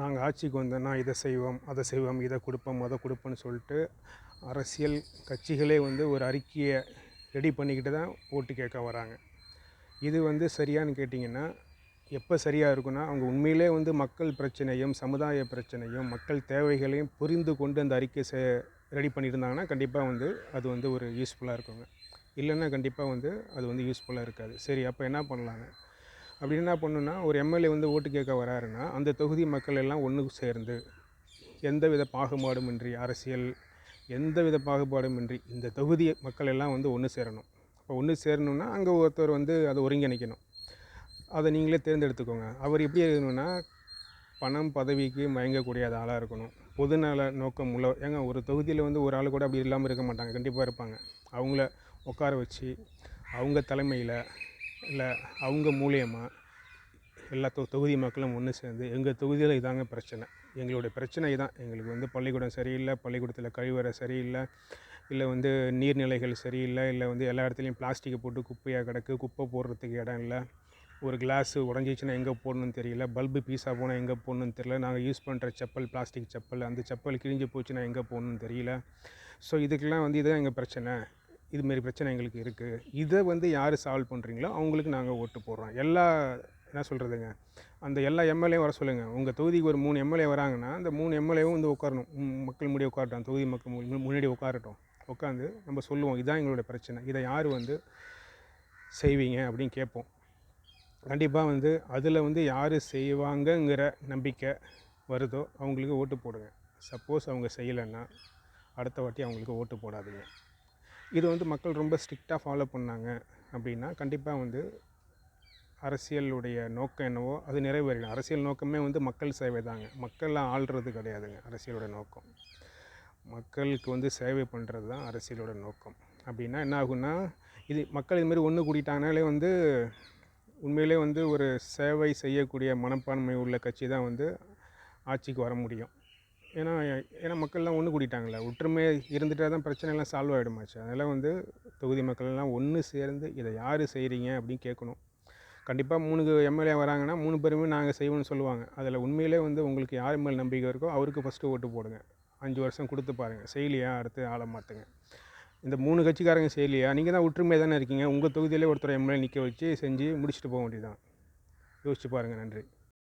நாங்கள் ஆட்சிக்கு வந்தோன்னா இதை செய்வோம் அதை செய்வோம் இதை கொடுப்போம் அதை கொடுப்போம்னு சொல்லிட்டு அரசியல் கட்சிகளே வந்து ஒரு அறிக்கையை ரெடி பண்ணிக்கிட்டு தான் ஓட்டு கேட்க வராங்க. இது வந்து சரியான்னு கேட்டிங்கன்னா எப்போ சரியாக இருக்குன்னா அவங்க உண்மையிலே வந்து மக்கள் பிரச்சனையும் சமுதாய பிரச்சனையும் மக்கள் தேவைகளையும் புரிந்து கொண்டு அந்த அறிக்கை செ ரெடி பண்ணியிருந்தாங்கன்னா கண்டிப்பாக வந்து அது வந்து ஒரு யூஸ்ஃபுல்லாக இருக்குங்க. இல்லைன்னா கண்டிப்பாக வந்து அது வந்து யூஸ்ஃபுல்லாக இருக்காது. சரி அப்போ என்ன பண்ணலாங்க? அப்படி என்ன பண்ணுன்னா ஒரு எம்எல்ஏ வந்து ஓட்டு கேட்க வராருன்னா அந்த தொகுதி மக்கள் எல்லாம் ஒன்று சேர்ந்து எந்தவித பாகுபாடுமின்றி அரசியல் எந்தவித பாகுபாடுமின்றி இந்த தொகுதி மக்கள் எல்லாம் வந்து ஒன்று சேரணும். அப்போ ஒன்று சேரணும்னா அங்கே ஒருத்தர் வந்து அதை ஒருங்கிணைக்கணும். அதை நீங்களே தேர்ந்தெடுத்துக்கோங்க. அவர் எப்படி இருக்கணும்னா பணம் பதவிக்கு மயங்கக்கூடிய ஆளாக இருக்கணும். பொதுநல நோக்கம் உள்ள ஏங்க ஒரு தொகுதியில் வந்து ஒரு ஆள் கூட அப்படி இல்லாமல் இருக்க மாட்டாங்க. கண்டிப்பாக இருப்பாங்க. அவங்கள உட்கார வச்சு அவங்க தலைமையில் இல்லை அவங்க மூலியமாக எல்லா தொ தொகுதி மக்களும் ஒன்று சேர்ந்து எங்கள் தொகுதியில் இதாங்க பிரச்சனை. எங்களுடைய பிரச்சனை இதான். எங்களுக்கு வந்து பள்ளிக்கூடம் சரியில்லை பள்ளிக்கூடத்தில் கழிவறை சரியில்லை இல்லை வந்து நீர்நிலைகள் சரியில்லை இல்லை வந்து எல்லா இடத்துலையும் பிளாஸ்டிக்கை போட்டு குப்பையாக கிடக்கு குப்பை போடுறதுக்கு இடம் இல்லை. ஒரு கிளாஸு உடஞ்சிச்சுன்னா எங்கே போடணும்னு தெரியல பல்பு பீஸாக போனால் எங்கே போடணும்னு தெரியல நாங்கள் யூஸ் பண்ணுற செப்பல் பிளாஸ்டிக் செப்பல் அந்த செப்பல் கிழிஞ்சு போச்சுன்னா எங்கே போடணும்னு தெரியல. ஸோ இதுக்கெல்லாம் வந்து இதுதான் எங்கள் பிரச்சனை. இதுமாரி பிரச்சனை எங்களுக்கு இருக்குது இதை வந்து யார் சால்வ் பண்ணுறீங்களோ அவங்களுக்கு நாங்கள் ஓட்டு போடுறோம். எல்லா என்ன சொல்கிறதுங்க அந்த எல்லா எம்எல்ஏ வர சொல்லுங்கள் உங்கள் தொகுதிக்கு ஒரு மூணு எம்எல்ஏ வராங்கன்னா அந்த மூணு எம்எல்ஏவும் வந்து உட்காரணும் மக்கள் முன்னாடி உட்காரட்டும் தொகுதி மக்கள் முன்னாடி உட்காரட்டும் உட்காந்து நம்ம சொல்லுவோம். இதுதான் எங்களுடைய பிரச்சனை. இதை யார் வந்து செய்வீங்க அப்படின்னு கேட்போம். கண்டிப்பாக வந்து அதில் வந்து யார் செய்வாங்கங்கிற நம்பிக்கை வருதோ அவங்களுக்கு ஓட்டு போடுங்க. சப்போஸ் அவங்க செய்யலைன்னா அடுத்த வாட்டி அவங்களுக்கு ஓட்டு போடாதீங்க. இது வந்து மக்கள் ரொம்ப ஸ்ட்ரிக்டாக ஃபாலோ பண்ணாங்க அப்படின்னா கண்டிப்பாக வந்து அரசியலுடைய நோக்கம் என்னவோ அது நிறைவேறிடும். அரசியல் நோக்கமே வந்து மக்கள் சேவை தாங்க மக்கள்லாம் ஆள்றது கிடையாதுங்க அரசியலோட நோக்கம். மக்களுக்கு வந்து சேவை பண்ணுறது தான் அரசியலோட நோக்கம். அப்படின்னா என்ன ஆகும்னா இது மக்கள் இதுமாரி ஒன்று கூட்டிட்டாங்கனாலே வந்து உண்மையிலே வந்து ஒரு சேவை செய்யக்கூடிய மனப்பான்மை உள்ள கட்சி தான் வந்து ஆட்சிக்கு வர முடியும். ஏன்னா ஏன்னா மக்கள் ஒன்று ஒற்றுமை இருந்துட்டால் தான் பிரச்சனை எல்லாம் சால்வ் ஆகிடுமாச்சு அதனால் வந்து தொகுதி மக்கள் எல்லாம் ஒன்று சேர்ந்து இதை யார் செய்கிறீங்க அப்படின்னு கேட்கணும். கண்டிப்பாக மூணு எம்எல்ஏ வராங்கன்னா மூணு பேருமே நாங்கள் செய்வோம்னு சொல்லுவாங்க. அதில் உண்மையிலே வந்து உங்களுக்கு யார் மேல் நம்பிக்கை இருக்கோ அவருக்கு ஃபஸ்ட்டு ஓட்டு போடுங்க. அஞ்சு வருஷம் கொடுத்து பாருங்கள் செய்யலையா? அடுத்து ஆளை மாற்றுங்க இந்த மூணு கட்சிக்காரங்க செய்யலையா? நீங்கள் தான் ஒற்றுமை தானே இருக்கீங்க. உங்கள் தொகுதியிலே ஒருத்தர் எம்எல்ஏ நிற்க வச்சு செஞ்சு முடிச்சுட்டு போக வேண்டியதுதான். யோசிச்சு பாருங்கள் நன்றி.